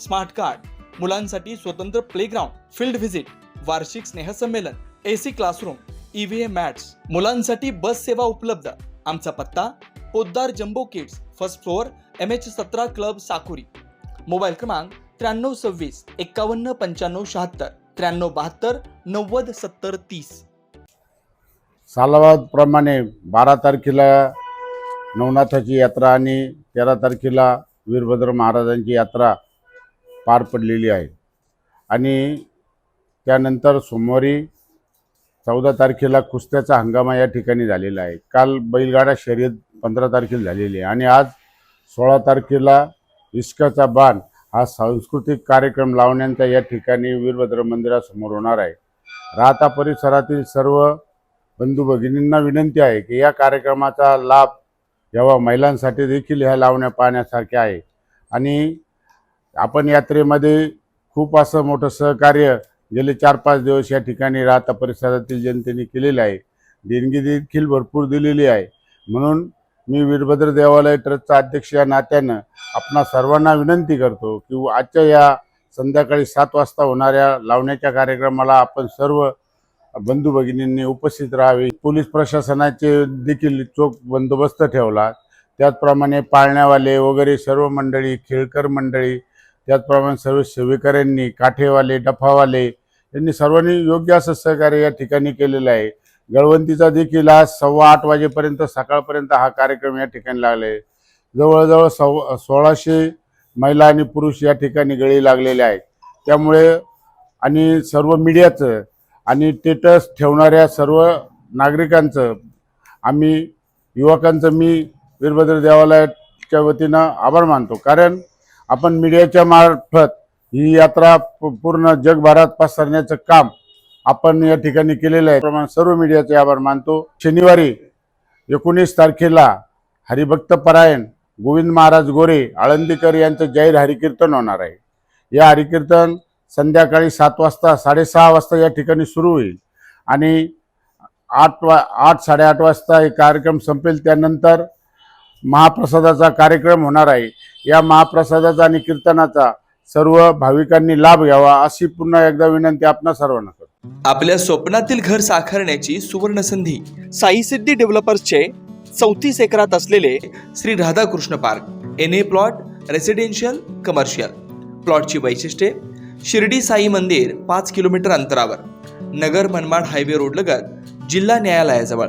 Smart card मुलांसाठी स्वतंत्र playground field visit वार्षिक स्नेहसंमेलन A C classroom EVM mats मुलांसाठी बस सेवा उपलब्ध. आमचा पत्ता Poddar jumbo kids first floor M H सतरा क्लब साकुरी. मोबाईल क्रमांक त्र्याण्णव सव्वीस एक्कावन्न पंच्याण्णव शहात्तर त्र्याण्णव बहात्तर नव्वद सत्तर तीस. सालावाप्रमाणे बारा तारखेला नवनाथाची यात्रा आणि तेरा तारखेला वीरभद्र महाराजांची यात्रा पार पडलेली आहे. आणि त्यानंतर सोमवारी चौदा तारखेला कुस्त्याचा हंगामा या ठिकाणी झालेला आहे. काल बैलगाडा शर्यत पंधरा तारखेला झालेली आहे. आणि आज सोळा तारखेला इश्काचा बाण हा सांस्कृतिक कार्यक्रम लावण्याचा या ठिकाणी वीरभद्र मंदिरासमोर होणार आहे. राहता परिसरातील सर्व बंधू भगिनींना विनंती आहे की या कार्यक्रमाचा लाभ जेव्हा महिलांसाठी देखील ह्या लावण्या पाहण्यासारख्या आहे. आणि आपण यात्रेमध्ये खूप असं मोठं सहकार्य गेले चार पाच दिवस या ठिकाणी राहता परिसरातील जनतेने केलेलं आहे. देणगी देखील भरपूर दिलेली आहे. म्हणून मी वीरभद्र देवालय ट्रस्टचा अध्यक्ष या नात्यानं आपणा सर्वांना विनंती करतो की आजच्या या संध्याकाळी सात वाजता होणाऱ्या लावण्याच्या कार्यक्रमाला आपण सर्व बंधू भगिनींनी उपस्थित राहावे. पोलीस प्रशासनाचे देखील चोख बंदोबस्त ठेवला. त्याचप्रमाणे पाळण्यावाले वगैरे सर्व मंडळी खेळकर मंडळी त्याचप्रमाणे सर्व सेवेकऱ्यांनी काठेवाले डफावाले यांनी सर्वांनी योग्य असं सहकार्य या ठिकाणी केलेलं आहे. गळवंतीचा देखील आज सव्वा आठ वाजेपर्यंत सकाळपर्यंत हा कार्यक्रम या ठिकाणी लागला आहे. जवळजवळ सव सोळाशे महिला आणि पुरुष या ठिकाणी गळी लागलेले आहेत. त्यामुळे आणि सर्व मीडियाचं आणि टेटस ठेवणाऱ्या सर्व नागरिकांचं आम्ही युवकांचं मी वीरभद्र देवालयाच्या वतीनं आभार मानतो. कारण आपण मीडियाच्या मार्फत ही यात्रा पूर्ण जगभरात पसरण्याचं काम आपण या ठिकाणी केलेलं आहे. प्रमाण सर्व मीडियाचे आभार मानतो. शनिवारी एकोणीस तारखेला हरिभक्त परायण गोविंद महाराज गोरे आळंदीकर यांचं जाहीर हरिकीर्तन होणार आहे. या हरिकीर्तन संध्याकाळी सात वाजता साडेसहा वाजता या ठिकाणी सुरू होईल आणि आठ वा आठ साडेआठ वाजता हे कार्यक्रम संपेल. त्यानंतर महाप्रसादाचा कार्यक्रम होणार आहे. या महाप्रसादाचा आणि कीर्तनाचा सर्व भाविकांनी लाभ घ्यावा अशी पुन्हा एकदा विनंती आपणा सर्वांना करतो. आपल्या स्वप्नातील घर साकारण्याची सुवर्ण संधी साई सिद्धी डेव्हलपर्सचे चौतीस एकरात असलेले Shri Radhakrishna park N A plot residential commercial प्लॉटची वैशिष्ट्ये शिर्डी साई मंदिर पाच किलोमीटर अंतरावर नगर मनमाड हायवे रोड लगत जिल्हा न्यायालयाजवळ.